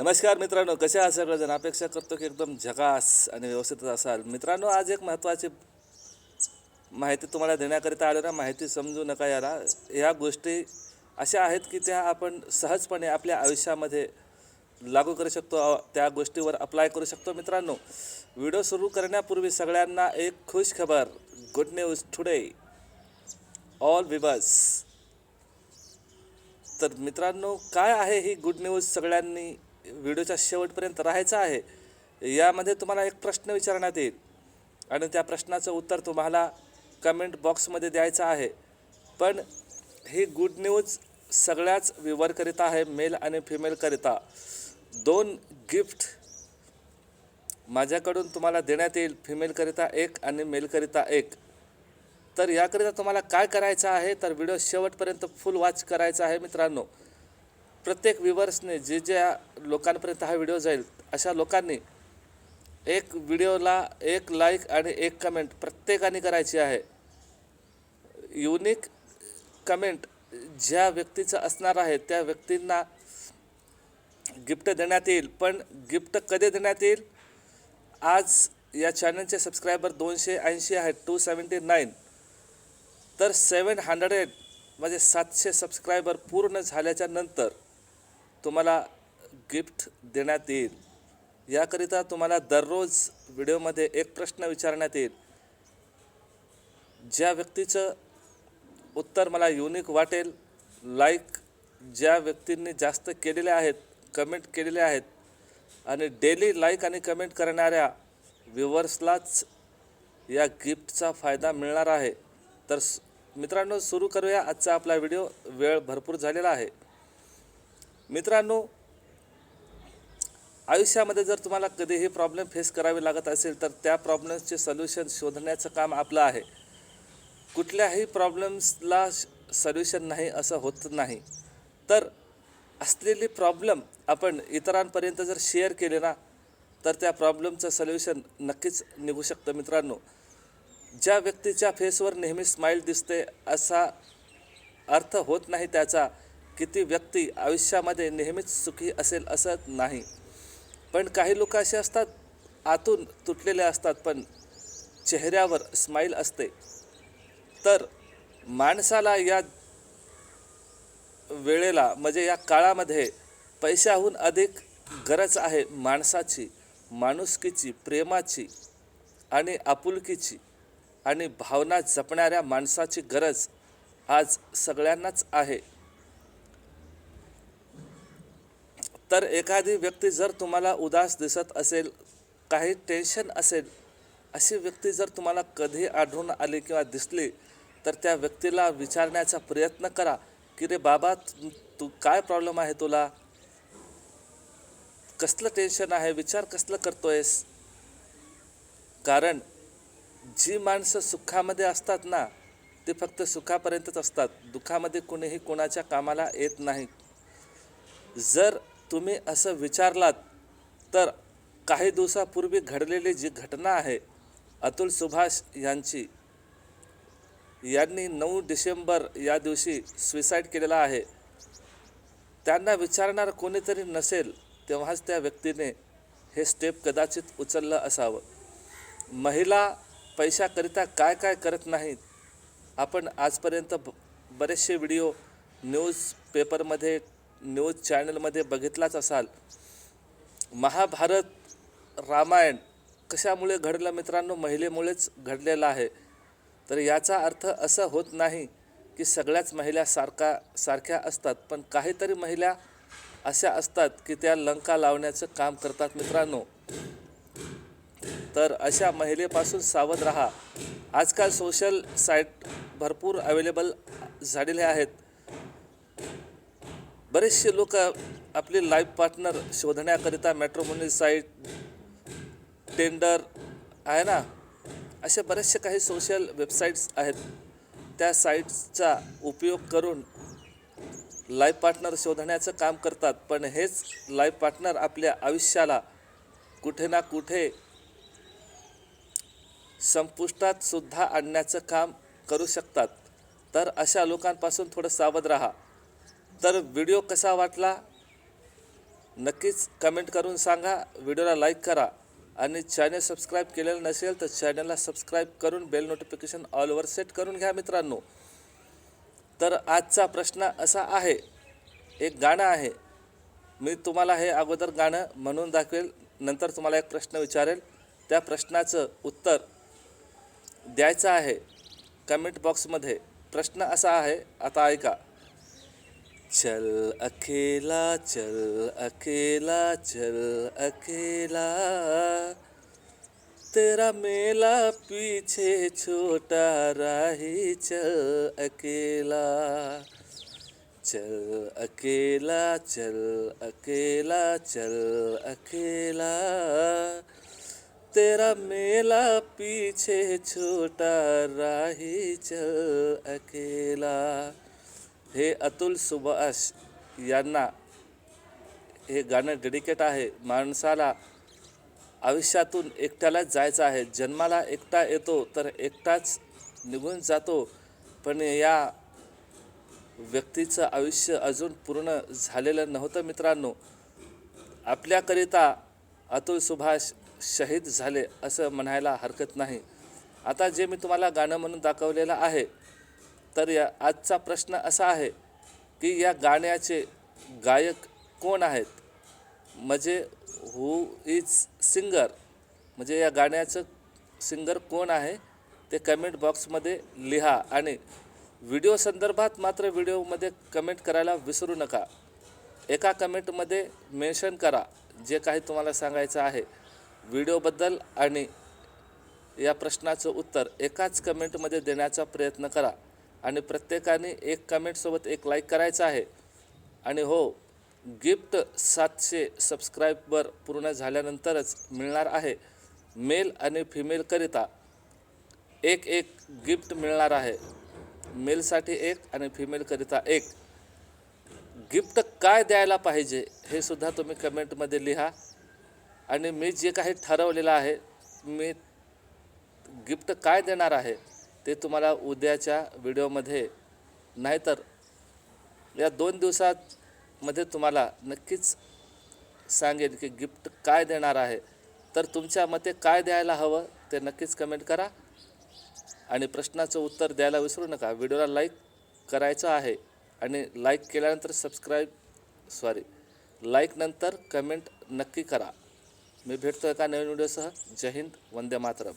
नमस्कार मित्रांनो कसे आहात सगळेजण? अपेक्षा करतो की एकदम झकास आणि व्यवस्थित असाल. मित्रांनो आज एक महत्त्वाची माहिती तुम्हाला देण्याकरिता आलो ना माहिती समजू नका याला. ह्या गोष्टी अशा आहेत की त्या आपण सहजपणे आपल्या आयुष्यामध्ये लागू करू शकतो त्या गोष्टीवर अप्लाय करू शकतो. मित्रांनो व्हिडिओ सुरू करण्यापूर्वी सगळ्यांना एक खुश खबर. गुड न्यूज टुडे ऑल विबस तर मित्रांनो काय आहे ही गुड न्यूज सगळ्यांनी? व्हिडिओच्या शेवटपर्यंत राहायचं आहे यामध्ये तुम्हाला एक प्रश्न विचारण्यात येईल. आणि त्या प्रश्नाचं उत्तर तुम्हाला कमेंट बॉक्समध्ये द्यायचं आहे. पण ही गुड न्यूज सगळ्याच विवरकरिता आहे मेल आणि फिमेलकरिता दोन गिफ्ट माझ्याकडून तुम्हाला देण्यात येईल फिमेलकरिता एक आणि मेलकरिता एक. तर याकरिता तुम्हाला काय करायचं आहे? तर व्हिडिओ शेवटपर्यंत फुल वॉच करायचा आहे मित्रांनो. प्रत्येक व्ह्युअर्सने जे ज्या लोकांपर्यंत हा व्हिडिओ जाईल अशा लोकांनी एक व्हिडिओला एक लाईक आणि एक कमेंट प्रत्येकाने करायची आहे. युनिक कमेंट ज्या व्यक्तीचं असणार आहे त्या व्यक्तींना गिफ्ट देण्यात येईल. पण गिफ्ट कधी देण्यात येईल? आज या चॅनलचे सबस्क्रायबर दोनशे ऐंशी आहेत टू सेवन्टी नाईन. तर सेवन हंड्रेड म्हणजे सातशे सबस्क्रायबर पूर्ण झाल्याच्यानंतर तुम्हाला गिफ्ट देण्यात येईल. याकरिता तुम्हाला दररोज व्हिडिओमध्ये एक प्रश्न विचारण्यात येईल. ज्या व्यक्तीचं उत्तर मला युनिक वाटेल लाईक ज्या व्यक्तींनी जास्त केलेले आहेत कमेंट केलेले आहेत आणि डेली लाईक आणि कमेंट करणाऱ्या व्ह्युअर्सलाच या गिफ्टचा फायदा मिळणार आहे. तर मित्रांनो सुरू करूया आजचा आपला व्हिडिओ. वेळ भरपूर झालेला आहे. मित्रांनो आयुष्यामध्ये जर तुम्हाला कधीही प्रॉब्लेम फेस करावे लागत असेल तर त्या प्रॉब्लेम्सचे सोल्युशन शोधण्याचं काम आपलं आहे. कुठल्याही प्रॉब्लेम्सला सोल्युशन नाही असं होत नाही. तर असलेली प्रॉब्लेम आपण इतरांपर्यंत जर शेअर केले ना तर त्या प्रॉब्लेमचं सोल्युशन नक्कीच निघू शकतं मित्रांनो. ज्या व्यक्तीच्या फेसवर नेहमी स्माईल दिसते असा अर्थ होत नाही त्याचा. की ती व्यक्ती आयुष्यामध्ये नेहमीच सुखी असेल असं नाही. पण काही लोक असे असतात आतून तुटलेले असतात पण चेहऱ्यावर स्माईल असते. तर माणसाला या वेळेला म्हणजे या काळामध्ये पैशाहून अधिक गरज आहे माणसाची माणुसकीची प्रेमाची आणि आपुलकीची. आणि भावना जपणाऱ्या माणसाची गरज आज सगळ्यांनाच आहे. तर एखादी व्यक्ती जर तुम्हाला उदास दिसत असेल काही टेन्शन असेल अशी व्यक्ती जर तुम्हाला कधी आढळून आली किंवा दिसली तर त्या व्यक्तीला विचारण्याचा प्रयत्न करा की रे बाबा तू काय प्रॉब्लेम आहे तुला? कसलं टेन्शन आहे? विचार कसलं करतोयस? कारण जी माणसं सुखामध्ये असतात ना ते फक्त सुखापर्यंतच असतात. दुःखामध्ये कुणीही कोणाच्या कामाला येत नाही. जर तुम्ही असं विचारलात तर काही दिवसापूर्वी घडलेली जी घटना आहे अतुल सुभाष यांची यांनी नऊ डिसेंबर या दिवशी सुसाईड केलेला आहे. त्यांना विचारणार कोणीतरी नसेल तेव्हाच त्या व्यक्तीने हे स्टेप कदाचित उचललं असावं. महिला पैशाकरिता काय काय करत नाहीत आपण आजपर्यंत ब बरेचसे व्हिडिओ न्यूज पेपरमध्ये न्यूज चॅनलमध्ये बघितलाच असाल. महाभारत रामायण कशामुळे घडलं मित्रांनो? महिलेमुळेच घडलेलं आहे. तर याचा अर्थ असं होत नाही की सगळ्याच महिला सारखा सारख्या असतात पण काहीतरी महिला अशा असतात की त्या लंका लावण्याचं काम करतात मित्रांनो. तर अशा महिलेपासून सावध राहा. आजकाल सोशल साईट भरपूर अवेलेबल झालेले आहेत. बरेचसे लोक आपले लाईफ पार्टनर शोधण्याकरिता मॅट्रोमोनी साईट टेंडर आहे ना? अशा बरेचसे काही सोशल वेबसाईट्स आहेत. त्या साईट्सचा उपयोग करून लाईफ पार्टनर शोधण्याचं काम करतात. पण हेच लाईफ पार्टनर आपल्या आयुष्याला कुठे ना कुठे संपुष्टात सुद्धा आणण्याचं काम करू शकतात. तर अशा लोकांपासून थोडं सावध राहा. तर व्हिडिओ कसा वाटला? नक्कीच कमेंट करून सांगा. व्हिडिओला लाईक करा. आणि चॅनल सबस्क्राईब केलेलं नसेल तर चॅनलला सबस्क्राईब करून बेल नोटिफिकेशन ऑलवर सेट करून घ्या मित्रांनो. तर आजचा प्रश्न असा आहे. एक गाणं आहे. मी तुम्हाला हे अगोदर गाणं म्हणून दाखवेल. नंतर तुम्हाला एक प्रश्न विचारेल. त्या प्रश्नाचं उत्तर द्यायचं आहे. कमेंट बॉक्समध्ये प्रश्न असा आहे. आता ऐका. चल अकेला चल अकेला चल अकेला। तेरा मेला पीछे छोटा राही चल अकेला। चल अकेला चल अकेला चल अकेला। तेरा मेला पीछे छोटा राही चल अकेला। हे अतुल सुभाष यांना हे गाणं डेडिकेट आहे. माणसाला आयुष्यातून एकट्यालाच जायचं आहे. जन्माला एकटा येतो तर एकटाच निघून जातो. पण या व्यक्तीचं आयुष्य अजून पूर्ण झालेलं नव्हतं मित्रांनो. आपल्याकरिता अतुल सुभाष शहीद झाले असं म्हणायला हरकत नाही. आता जे मी तुम्हाला गाणं म्हणून दाखवलेलं आहे तर या आजचा प्रश्न असा आहे की या गाण्याचे गायक कोण आहेत? म्हणजे हू इज सिंगर म्हणजे या गाण्याचं सिंगर कोण आहे? ते कमेंट बॉक्समध्ये लिहा आणि व्हिडिओ संदर्भात मात्र व्हिडिओमध्ये कमेंट करायला विसरू नका. एका कमेंटमध्ये मेन्शन करा जे काही तुम्हाला सांगायचं आहे. व्हिडिओबद्दल आणि या प्रश्नाचं उत्तर एकाच कमेंटमध्ये देण्याचा प्रयत्न करा. आणि प्रत्येकाने एक कमेंटसोबत एक लाईक करायचं आहे. आणि हो गिफ्ट सातशे सबस्क्राईबर पूर्ण झाल्यानंतरच मिळणार आहे. मेल आणि फिमेलकरिता एक एक गिफ्ट मिळणार आहे. मेलसाठी एक आणि फिमेलकरिता एक. गिफ्ट काय द्यायला पाहिजे हे सुद्धा तुम्ही कमेंटमध्ये लिहा. आणि मी जे काही ठरवलेलं आहे मी गिफ्ट काय देणार आहे? ते तुम्हाला उद्याच्या व्हिडिओमध्ये नाहीतर या दोन दिवसांमध्ये तुम्हाला नक्कीच सांगेन की गिफ्ट काय देणार आहे. तर तुमच्या मते काय द्यायला हवं ते नक्कीच कमेंट करा. आणि प्रश्नाचं उत्तर द्यायला विसरू नका. व्हिडिओला लाईक करायचं आहे आणि लाईक केल्यानंतर सबस्क्राईब सॉरी लाईक नंतर कमेंट नक्की करा. मी भेटतो एका नवीन व्हिडिओसह. जय हिंद वंदे मातरम.